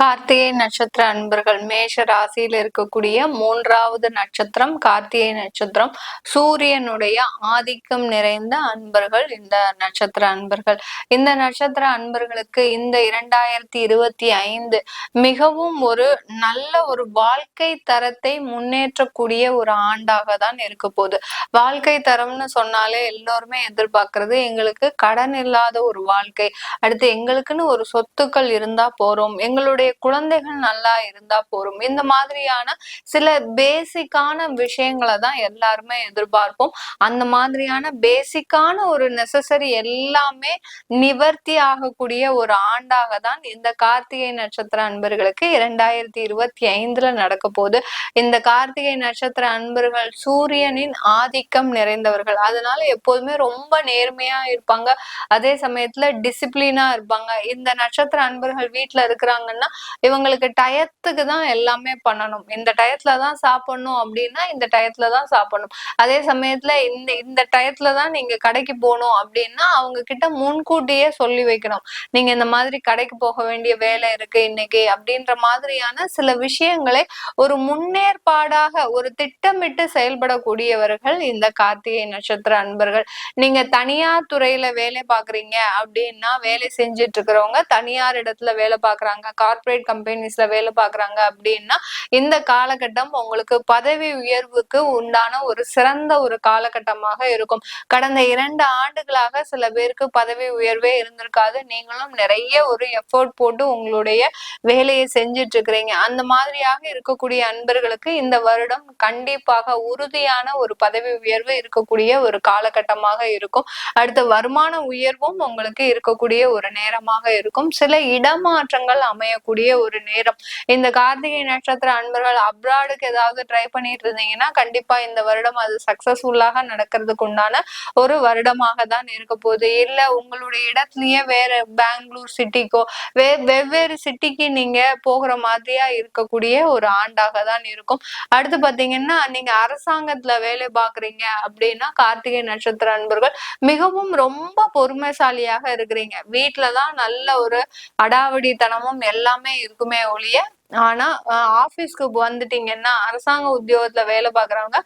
கார்த்திகை நட்சத்திர அன்பர்கள் மேஷ ராசியில் இருக்கக்கூடிய மூன்றாவது நட்சத்திரம் கார்த்திகை நட்சத்திரம் சூரியனுடைய ஆதிக்கம் நிறைந்த அன்பர்கள் இந்த நட்சத்திர அன்பர்கள். இந்த நட்சத்திர அன்பர்களுக்கு இந்த இரண்டாயிரத்தி இருபத்தி ஐந்து மிகவும் ஒரு நல்ல ஒரு வாழ்க்கை தரத்தை முன்னேற்றக்கூடிய ஒரு ஆண்டாக தான் இருக்க போகுது. வாழ்க்கை தரம்னு சொன்னாலே எல்லோருமே எதிர்பார்க்கறது எங்களுக்கு கடன் இல்லாத ஒரு வாழ்க்கை. அடுத்து எங்களுக்குன்னு ஒரு சொத்துக்கள் இருந்தா போறோம். எங்களுடைய குழந்தைகள் நல்லா இருந்தா போறோம் இந்த மாதிரியான சில பேசிக்கான விஷயங்களை தான் எல்லாருமே எதிர்பார்ப்போம். அந்த மாதிரியான பேசிக்கான ஒரு நெசசரி எல்லாமே நிவர்த்தி ஆகக்கூடிய ஒரு ஆண்டாக தான் இந்த கார்த்திகை நட்சத்திர அன்பர்களுக்கு இரண்டாயிரத்தி இருபத்தி ஐந்துல நடக்க போகுது. இந்த கார்த்திகை நட்சத்திர அன்பர்கள் சூரியனின் ஆதிக்கம் நிறைந்தவர்கள். அதனால எப்போதுமே ரொம்ப நேர்மையா இருப்பாங்க. அதே சமயத்துல டிசிப்ளினா இருப்பாங்க. இந்த நட்சத்திர அன்பர்கள் வீட்டுல இருக்கிறாங்கன்னா இவங்களுக்கு டயத்துக்கு தான் எல்லாமே பண்ணணும். இந்த டயத்துல தான் சாப்பிடணும் அப்படின்னா இந்த டயத்துல தான் சாப்பிடணும். அதே சமயத்துல இந்த இந்த டயத்துல தான் நீங்க கடைக்கு போகணும் அப்படின்னா அவங்க கிட்ட முன்கூட்டியே சொல்லி வைக்கணும். நீங்க இந்த மாதிரி கடைக்கு போக வேண்டிய வேலை இருக்கு இன்னைக்கு அப்படின்ற மாதிரியான சில விஷயங்களை ஒரு முன்னேற்பாடாக ஒரு திட்டமிட்டு செயல்படக்கூடியவர்கள் இந்த கார்த்திகை நட்சத்திர அன்பர்கள். நீங்க தனியார் துறையில வேலை பாக்குறீங்க அப்படின்னா வேலை செஞ்சுட்டு இருக்கிறவங்க தனியார் இடத்துல வேலை பாக்குறாங்க கார்பரேட் கம்பெனிஸ்ல வேலை பாக்குறாங்க அப்படின்னா இந்த காலகட்டம் உங்களுக்கு பதவி உயர்வுக்கு உண்டான ஒரு சிறந்த ஒரு காலகட்டமாக இருக்கும். கடந்த இரண்டு ஆண்டுகளாக சில பேருக்கு பதவி உயர்வே இருந்திருக்காது. நீங்களும் நிறைய ஒரு எஃபோர்ட் போட்டு உங்களுடைய வேலையை செஞ்சுட்டு இருக்கிறீங்க அந்த மாதிரியாக இருக்கக்கூடிய அன்பர்களுக்கு இந்த வருடம் கண்டிப்பாக உறுதியான ஒரு பதவி உயர்வு இருக்கக்கூடிய ஒரு காலகட்டமாக இருக்கும். அடுத்த வருமான உயர்வும் உங்களுக்கு இருக்கக்கூடிய ஒரு நேரமாக இருக்கும். சில இடமாற்றங்கள் அமையக்கூடிய ஒரு நேரம். இந்த கார்த்திகை நட்சத்திர அன்பர்கள் அப்ராடுக்கு ஏதாவது ட்ரை பண்ணிட்டு இருந்தீங்கன்னா கண்டிப்பா இந்த வருடம் அது சக்சஸ்ஃபுல்லாக நடக்கிறதுக்கு உண்டான ஒரு வருடமாக தான் இருக்க போகுது. இல்ல உங்களுடைய இடத்துலயே வேற பெங்களூர் சிட்டிக்கோ வே வெவ்வேறு சிட்டிக்கு நீங்க போகிற மாதிரியா இருக்கக்கூடிய ஒரு ஆண்டாக தான் இருக்கும். அடுத்து பாத்தீங்கன்னா நீங்க அரசாங்கத்துல வேலை பாக்குறீங்க அப்படின்னா கார்த்திகை நட்சத்திர அன்பர்கள் மிகவும் ரொம்ப பொறுமைசாலியாக இருக்கிறீங்க. வீட்டுலதான் நல்ல ஒரு அடாவடித்தனமும் எல்லாம் எல்லாமே இருக்குமே ஒழிய ஆனா ஆபீஸ்க்கு வந்துட்டீங்கன்னா அரசாங்க உத்தியோகத்துல வேலை பாக்குறவங்க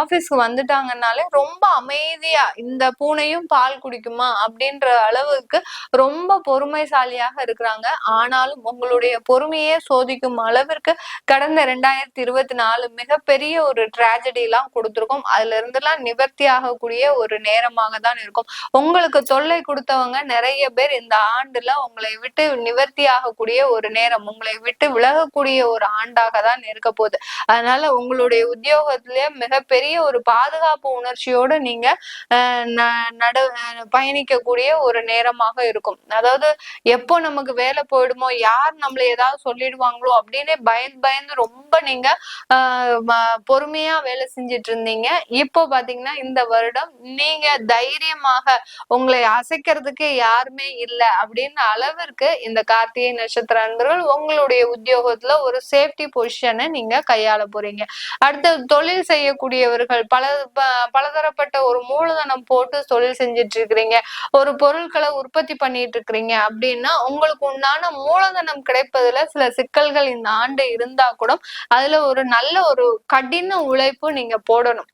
ஆபீஸ்க்கு வந்துட்டாங்கன்னாலே ரொம்ப அமைதியா இந்த பூனையும் பால் குடிக்குமா? அப்படின்ற அளவுக்கு ரொம்ப பொறுமைசாலியாக இருக்கிறாங்க. ஆனாலும் உங்களுடைய பொறுமையே சோதிக்கும் அளவிற்கு கடந்த ரெண்டாயிரத்தி இருபத்தி நாலு மிகப்பெரிய ஒரு டிராஜடி எல்லாம் கொடுத்துருக்கோம். அதுல இருந்தெல்லாம் நிவர்த்தி ஆகக்கூடிய ஒரு நேரமாக தான் இருக்கும். உங்களுக்கு தொல்லை கொடுத்தவங்க நிறைய பேர் இந்த ஆண்டுல உங்களை விட்டு நிவர்த்தி ஆகக்கூடிய ஒரு நேரம் உங்களை விட்டு வில விலகக்கூடிய ஒரு ஆண்டாக தான் இருக்க போகுது. அதனால உங்களுடைய உத்தியோகத்திலேயே மிகப்பெரிய ஒரு பாதுகாப்பு உணர்ச்சியோட நீங்க நடு பயணிக்கக்கூடிய ஒரு நேரமாக இருக்கும். அதாவது எப்போ நமக்கு வேலை போயிடுமோ யார் நம்மள ஏதாவது சொல்லிடுவாங்களோ அப்படின்னு பயந்து பயந்து ரொம்ப நீங்க பொறுமையா வேலை செஞ்சிட்டு இருந்தீங்க இப்போ பாத்தீங்கன்னா இந்த வருடம் நீங்க தைரியமாக உங்களை அசைக்கிறதுக்கு யாருமே இல்லை அப்படின்னு அளவிற்கு இந்த கார்த்திகை நட்சத்திர அன்பர்கள் உங்களுடைய உத்தியோக உத்தியோகத்துல ஒரு சேஃப்டி பொசிஷனை நீங்க கையாள போறீங்க. அடுத்து தொழில் செய்யக்கூடியவர்கள் பல பலதரப்பட்ட ஒரு மூலதனம் போட்டு தொழில் செஞ்சிட்டு இருக்கிறீங்க ஒரு பொருட்களை உற்பத்தி பண்ணிட்டு இருக்கிறீங்க அப்படின்னா உங்களுக்கு உண்டான மூலதனம் கிடைப்பதுல சில சிக்கல்கள் இந்த ஆண்டு இருந்தா கூட அதுல ஒரு நல்ல ஒரு கடின உழைப்பு நீங்க போடணும்.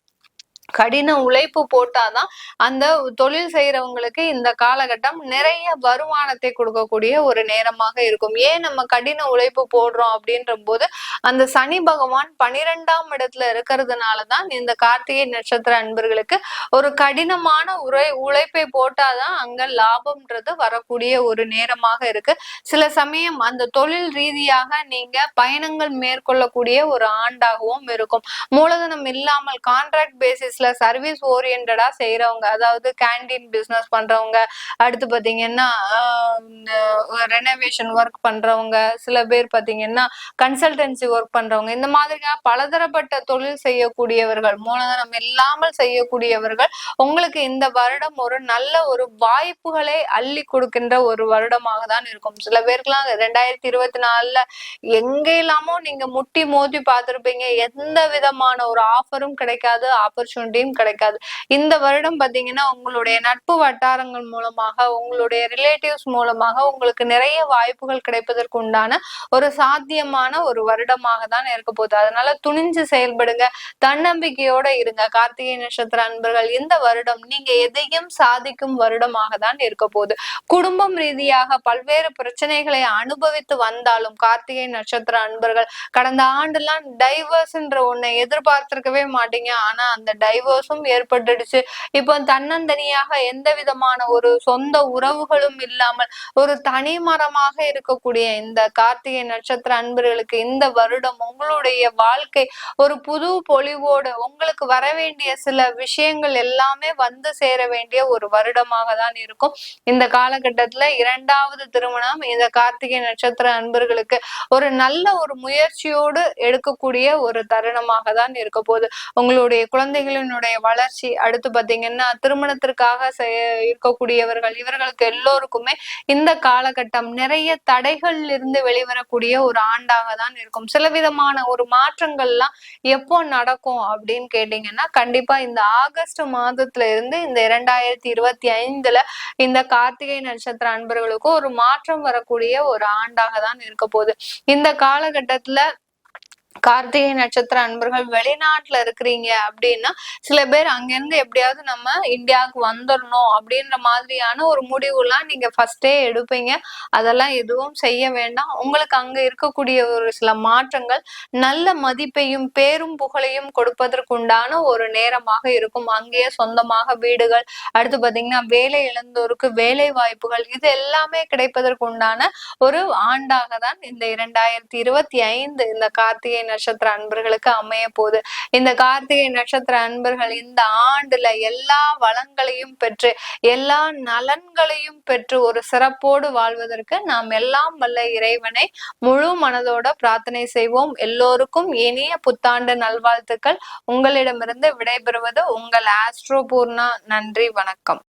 கடின உழைப்பு போட்டாதான் அந்த தொழில் செய்யறவங்களுக்கு இந்த காலகட்டம் நிறைய வருமானத்தை கொடுக்கக்கூடிய ஒரு நேரமாக இருக்கும். ஏன் நம்ம கடின உழைப்பு போடுறோம் அப்படின்ற போது அந்த சனி பகவான் பனிரெண்டாம் இடத்துல இருக்கிறதுனாலதான் இந்த கார்த்திகை நட்சத்திர அன்பர்களுக்கு ஒரு கடினமான உரை உழைப்பை போட்டாதான் அங்க லாபம்ன்றது வரக்கூடிய ஒரு நேரமாக இருக்கு. சில சமயம் அந்த தொழில் ரீதியாக நீங்க பயணங்கள் மேற்கொள்ளக்கூடிய ஒரு ஆண்டாகவும் இருக்கும். மூலதனம் இல்லாமல் கான்ட்ராக்ட் பேசிஸ் பிசினஸ்ல சர்வீஸ் ஓரியன்டா செய்யறவங்க அதாவது கேண்டீன் பிசினஸ் பண்றவங்க அடுத்து பாத்தீங்கன்னா ரெனோவேஷன் ஒர்க் பண்றவங்க சில பேர் பாத்தீங்கன்னா கன்சல்டன்சி ஒர்க் பண்றவங்க இந்த மாதிரியா பலதரப்பட்ட தொழில் செய்யக்கூடியவர்கள் மூலதனம் இல்லாமல் செய்யக்கூடியவர்கள் உங்களுக்கு இந்த வருடம் ஒரு நல்ல ஒரு வாய்ப்புகளை அள்ளி கொடுக்கின்ற ஒரு வருடமாக தான் இருக்கும். சில பேருக்குலாம் ரெண்டாயிரத்தி இருபத்தி நாலுல எங்க இல்லாமோ நீங்க முட்டி மோதி பார்த்திருப்பீங்க. எந்த விதமான ஒரு ஆஃபரும் கிடைக்காது. ஆப்பர்ச்சுனிட்டியும் கிடைக்காது. இந்த வருடம் பாத்தீங்கன்னா உங்களுடைய நட்பு வட்டாரங்கள் மூலமாக உங்களுடைய ரிலேட்டிவ்ஸ் மூலமாக உங்களுக்கு நிறைய வாய்ப்புகள் கிடைப்பதற்கு உண்டான ஒரு சாத்தியமான ஒரு வருடமாக தான் இருக்க போகுது. அதனால துணிஞ்சு செயல்படுங்க. தன்னம்பிக்கையோட இருங்க. கார்த்திகை நட்சத்திர அன்பர்கள் இந்த வருடம் நீங்க எதையும் சாதிக்கும் வருடமாக தான் இருக்க போகுது. குடும்பம் ரீதியாக பல்வேறு பிரச்சனைகளை அனுபவித்து வந்தாலும் கார்த்திகை நட்சத்திர அன்பர்கள் கடந்த ஆண்டுலாம் டைவர்ஸ்ன்ற ஒண்ணை எதிர்பார்த்திருக்கவே மாட்டீங்க. ஆனா அந்த டைவர்ஸும் ஏற்பட்டுடுச்சு. இப்போ தன்னந்தனியாக எந்த விதமான ஒரு சொந்த உறவுகளும் இல்லாமல் ஒரு தனி மரமாக இருக்கக்கூடிய இந்த கார்த்திகை நட்சத்திர அன்பர்களுக்கு இந்த வருடம் உங்களுடைய வாழ்க்கை ஒரு புது பொலிவோடு உங்களுக்கு வர வேண்டிய சில விஷயங்கள் எல்லாமே வந்து சேர வேண்டிய ஒரு வருடமாக தான் இருக்கும். இந்த காலகட்டத்துல இரண்டாவது திருமணம் இந்த கார்த்திகை நட்சத்திர அன்பர்களுக்கு ஒரு நல்ல ஒரு முயற்சியோடு எடுக்கக்கூடிய ஒரு தருணமாக தான் இருக்க போகுது. உங்களுடைய குழந்தைகளின் குழந்தைகளினுடைய வளர்ச்சி அடுத்து பாத்தீங்கன்னா திருமணத்திற்காக இருக்கக்கூடியவர்கள் இவர்களுக்கு எல்லோருக்குமே இந்த காலகட்டம் நிறைய தடைகள் இருந்து வெளிவரக்கூடிய ஒரு ஆண்டாக தான் இருக்கும். சில விதமான ஒரு மாற்றங்கள்லாம் எப்போ நடக்கும் அப்படின்னு கேட்டீங்கன்னா கண்டிப்பா இந்த ஆகஸ்ட் மாதத்துல இருந்து இந்த இரண்டாயிரத்தி இருபத்தி ஐந்துல இந்த கார்த்திகை நட்சத்திர அன்பர்களுக்கும் ஒரு மாற்றம் வரக்கூடிய ஒரு ஆண்டாக தான் இருக்க போகுது. இந்த காலகட்டத்துல கார்த்திகை நட்சத்திர அன்பர்கள் வெளிநாட்டுல இருக்கிறீங்க அப்படின்னா சில பேர் அங்கிருந்து எப்படியாவது நம்ம இந்தியாவுக்கு வந்துடணும் அப்படின்ற மாதிரியான ஒரு முடிவுலாம் நீங்க ஃபர்ஸ்டே எடுப்பீங்க. அதெல்லாம் எதுவும் செய்ய வேண்டாம். உங்களுக்கு அங்க இருக்கக்கூடிய ஒரு சில மாற்றங்கள் நல்ல மதிப்பையும் பேரும் புகழையும் கொடுப்பதற்குண்டான ஒரு நேரமாக இருக்கும். அங்கேயே சொந்தமாக வீடுகள் அடுத்து பாத்தீங்கன்னா வேலை இழந்தோருக்கு வேலை வாய்ப்புகள் இது எல்லாமே கிடைப்பதற்குண்டான ஒரு ஆண்டாக தான் இந்த இரண்டாயிரத்தி இருபத்தி ஐந்து இந்த கார்த்திகை நட்சத்திர அன்பர்களுக்கு அமைய போகுது. இந்த கார்த்திகை நட்சத்திர அன்பர்கள் இந்த ஆண்டுல எல்லா வளங்களையும் பெற்று எல்லா நலன்களையும் பெற்று ஒரு சிறப்போடு வாழ்வதற்கு நாம் எல்லாம் வல்ல இறைவனை முழு மனதோட பிரார்த்தனை செய்வோம். எல்லோருக்கும் இனிய புத்தாண்டு நல்வாழ்த்துக்கள். உங்களிடமிருந்து விடைபெறுவது உங்கள் ஆஸ்ட்ரோ பூர்ணா. நன்றி வணக்கம்.